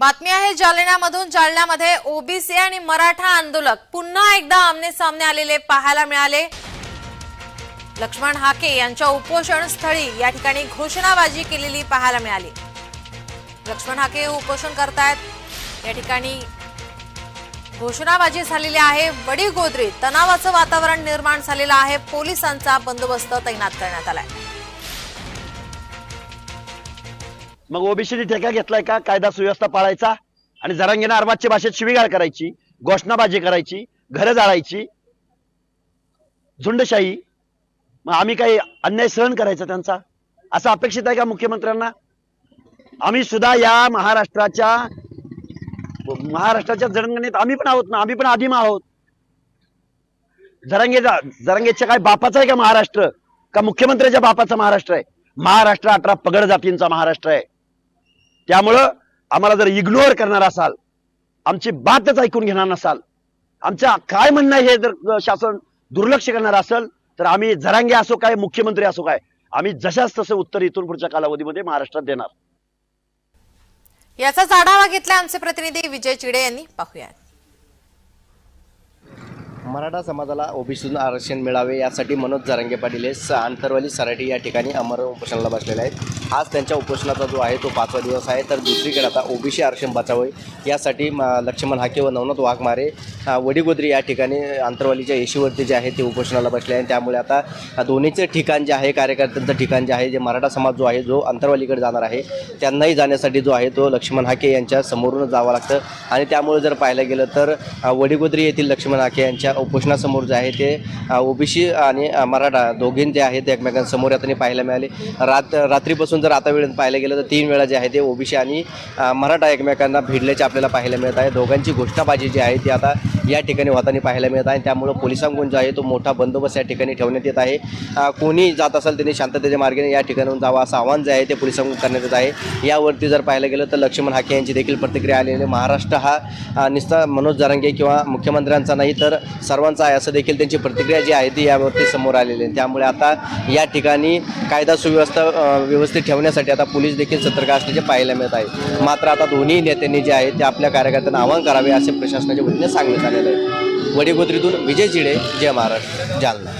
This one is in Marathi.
बातमी आहे जालन्यामधून जालन्यामध्ये ओबीसी आणि मराठा आंदोलक पुन्हा एकदा आमने सामने आलेले पाहायला मिळाले. लक्ष्मण हाके यांच्या उपोषण स्थळी या ठिकाणी घोषणाबाजी केलेली पाहायला मिळाली. लक्ष्मण हाके उपोषण करतायत. या ठिकाणी घोषणाबाजी झालेली आहे. वडी गोदरी तणावाचं वातावरण निर्माण झालेलं आहे. पोलिसांचा बंदोबस्त तैनात करण्यात आलाय. मग ओबीसीने ठेका घेतलाय का? कायदा सुव्यवस्था पाळायचा? आणि जरांगीना अरबाजच्या भाषेत शिवीगाळ करायची घोषणाबाजी करायची घरं जाळायची. झुंडशाही. मग आम्ही काही अन्याय सहन करायचा त्यांचा? असं अपेक्षित आहे का मुख्यमंत्र्यांना? आम्ही सुद्धा या महाराष्ट्राच्या महाराष्ट्राच्या जरंगणीत आम्ही पण आहोत ना? आम्ही पण आदिम आहोत. जरांगे जरंगेच्या काय बापाचा आहे का महाराष्ट्र? का मुख्यमंत्र्याच्या बापाचा महाराष्ट्र आहे? महाराष्ट्र अठरा पगड जातींचा महाराष्ट्र आहे. त्यामुळं आम्हाला जर इग्नोर करणार असाल आमची बातच ऐकून घेणार नसाल आमच्या काय म्हणणं आहे हे जर शासन दुर्लक्ष करणार असेल तर आम्ही जरांगे असो काय मुख्यमंत्री असो काय आम्ही जशाच तसं उत्तर इथून पुढच्या कालावधीमध्ये महाराष्ट्रात देणार. याचाच आढावा घेतला आमचे प्रतिनिधी विजय चिडे यांनी. पाहूयात. मराठा समाजाला ओबीसीतून आरक्षण मिळावे यासाठी मनोज जरंगे पाटील हे स आंतरवाली सराठी या ठिकाणी अमर उपोषणाला बसलेले आहेत. आज त्यांच्या उपोषणाचा जो आहे तो पाचवा दिवस आहे. तर दुसरीकडे आता ओबीसी आरक्षण बचावे यासाठी म- लक्ष्मण हाके व नवनाथ वाघमारे वडीगोद्री या ठिकाणी आंतरवालीच्या येशीवरती जे आहे ते उपोषणाला बसले आहे त्यामुळे आता दोन्हीचे ठिकाण जे आहे कार्यकर्त्यांचं ठिकाण जे आहे जे मराठा समाज जो आहे जो अंतरवालीकडे जाणार आहे त्यांनाही जाण्यासाठी जो आहे तो लक्ष्मण हाके यांच्या समोरून जावं लागतं. आणि त्यामुळे जर पाहायला गेलं तर वडीगोद्री येथील लक्ष्मण हाके यांच्या उपोषणासमोर जे आहे ते ओबीसी आणि मराठा दोघीं जे आहेत ते एकमेकांसमोर आता पाहायला मिळाले. रात रात्रीपासून जर आता वेळेत पाहायला गेलं तर तीन वेळा जे आहे ते ओबीसी आणि मराठा एकमेकांना भिडल्याचे आपल्याला पाहायला मिळत आहे. दोघांची घोषणाबाजी जी आहे ती आता या ठिकाणी होताना पाहायला मिळत आहे. त्यामुळं पोलिसांकडून जो आहे तो मोठा बंदोबस्त या ठिकाणी ठेवण्यात येत आहे. कोणी जात असेल त्यांनी शांततेच्या मार्गाने या ठिकाणाहून जावं असं आव्हान जे आहे ते पोलिसांकडून करण्यात येत आहे. यावरती जर पाहायला गेलं तर लक्ष्मण हाके यांची देखील प्रतिक्रिया आलेली आहे. महाराष्ट्र हा निस्ता मनोज जारंगे किंवा मुख्यमंत्र्यांचा नाही तर सर्वांचा आहे असं देखील त्यांची प्रतिक्रिया जी आहे ती यावरती समोर आलेली आहे. त्यामुळे आता या ठिकाणी कायदा सुव्यवस्था व्यवस्थित ठेवण्यासाठी आता पोलीस देखील सतर्क असल्याचे पाहायला मिळत आहे. मात्र आता दोन्ही नेत्यांनी जे आहे ते आपल्या कार्यकर्त्यांना आवाहन करावे असे प्रशासनाच्या वतीने सांगण्यात आलेलं आहे. वडीगोत्रीतून विजय जिडे जय महाराष्ट्र जालना.